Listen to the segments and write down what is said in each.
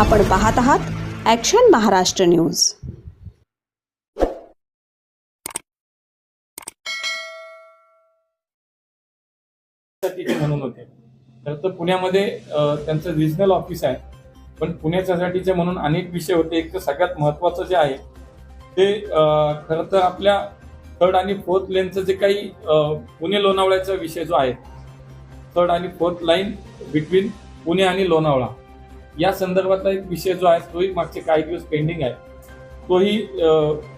आपण पाहत आहात ॲक्शन महाराष्ट्र न्यूज म्हणून होते. खरं तर पुण्यामध्ये त्यांचं रिजनल ऑफिस आहे. पण पुण्याच्यासाठीचे म्हणून अनेक विषय होते. एक तर सगळ्यात महत्वाचं जे आहे ते खरं तर आपल्या थर्ड आणि फोर्थ लेनचं जे काही पुणे लोणावळ्याचा विषय जो आहे थर्ड आणि फोर्थ लाईन बिटवीन पुणे आणि लोणावळा. या संदर्भातला एक विषय जो आहे तोही मागचे काही दिवस पेंडिंग आहे. तोही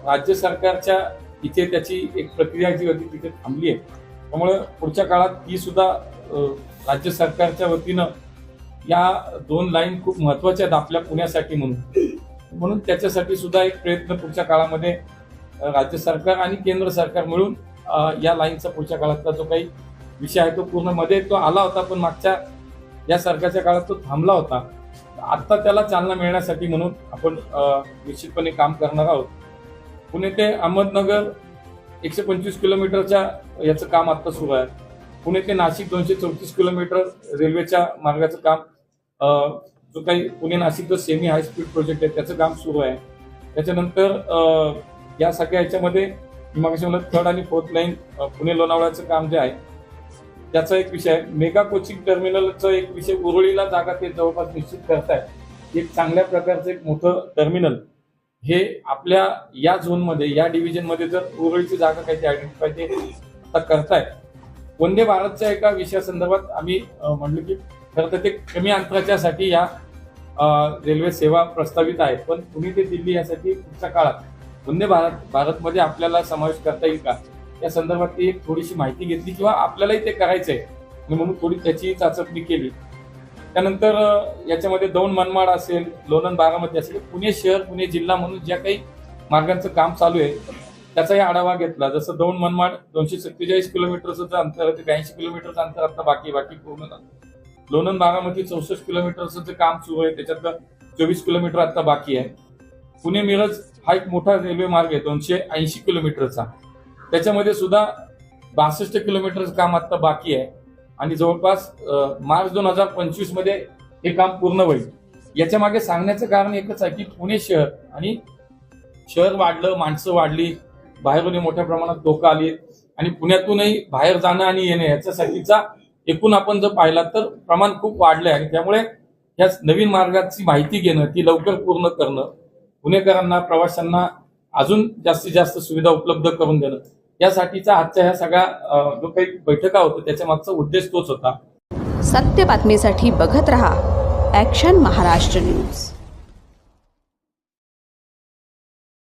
राज्य सरकारच्या इथे त्याची एक प्रक्रिया जी होती तिथे थांबली आहे. त्यामुळे पुढच्या काळात ही सुद्धा राज्य सरकारच्या वतीनं या दोन लाईन खूप महत्त्वाच्या आहेत आपल्या पुण्यासाठी म्हणून. म्हणून त्याच्यासाठी सुद्धा एक प्रयत्न पुढच्या काळामध्ये राज्य सरकार आणि केंद्र सरकार मिळून या लाईनचा पुढच्या काळातला जो काही विषय आहे तो पूर्णमध्ये तो आला होता पण मागच्या या सरकारच्या काळात तो थांबला होता. आत्ता त्याला चालना मिळण्यासाठी म्हणून आपण निश्चितपणे काम करणार आहोत. पुणे ते अहमदनगर एकशे पंचवीस किलोमीटरच्या याचं काम आत्ता सुरू आहे. पुणे ते नाशिक दोनशे चौतीस किलोमीटर रेल्वेच्या मार्गाचं काम जो काही पुणे नाशिक जो सेमी हायस्पीड प्रोजेक्ट आहे त्याचं काम सुरू आहे. त्याच्यानंतर या सगळ्या याच्यामध्ये मी थर्ड आणि फोर्थ लाईन पुणे लोणावळ्याचं काम जे आहे त्याचा एक विषय आहे. मेगा कोचिंग टर्मिनलचा एक विषय उरुळीला जागा ते जवळपास निश्चित करतायत एक चांगल्या प्रकारचं एक मोठं टर्मिनल. हे आपल्या या झोनमध्ये या डिव्हिजनमध्ये जर उरुळीची जागा काही आयडेंटिफाय ते करतायत वंदे भारतच्या एका विषयासंदर्भात आम्ही म्हणलो की खरं तर ते कमी अंतराच्यासाठी या रेल्वे सेवा प्रस्तावित आहेत पण पुणे ते दिल्ली यासाठी पुढच्या काळात वंदे भारत भारतमध्ये आपल्याला समावेश करता येईल का? या संदर्भात ती एक थोडीशी माहिती घेतली किंवा आपल्यालाही ते करायचंय. आणि म्हणून थोडी त्याची चाचपणी केली. त्यानंतर याच्यामध्ये दौंड मनमाड असेल लोणंद बारामती असेल पुणे शहर पुणे जिल्हा म्हणून ज्या काही मार्गांचं काम चालू आहे त्याचाही आढावा घेतला. जसं दौंड मनमाड दोनशे सत्तेचाळीस किलोमीटरचं अंतर आहे ते ब्याऐंशी किलोमीटरचं अंतर आता बाकी आहे, बाकी पूर्ण झालं. लोणंद बारामती चौसष्ट किलोमीटरचं जे काम सुरू आहे त्याच्यातलं चोवीस किलोमीटर आता बाकी आहे. पुणे मिरज हा एक मोठा रेल्वे मार्ग आहे दोनशे ऐंशी किलोमीटरचा. त्याच्यामध्ये सुद्धा बासष्ट किलोमीटर काम आता बाकी आहे. आणि जवळपास मार्च दोन हजार पंचवीसमध्ये हे काम पूर्ण होईल. याच्या मागे सांगण्याचं कारण एकच आहे की पुणे शहर आणि शहर वाढलं माणसं वाढली बाहेरून मोठ्या प्रमाणात लोक आली आणि पुण्यातूनही बाहेर जाणं आणि येणं याच्यासाठीचा एकूण आपण जर पाहिला तर प्रमाण खूप वाढलंय आणि त्यामुळे या नवीन मार्गाची माहिती घेणं ती लवकर पूर्ण करणं पुणेकरांना प्रवाशांना अजून जास्तीत जास्त सुविधा उपलब्ध करून देणं. यासाठीचा आजच्या ह्या सगळ्या जो काही बैठका होतो त्याच्या मागचा उद्देश तोच होता. सत्य बातमीसाठी बघत रहा ॲक्शन महाराष्ट्र न्यूज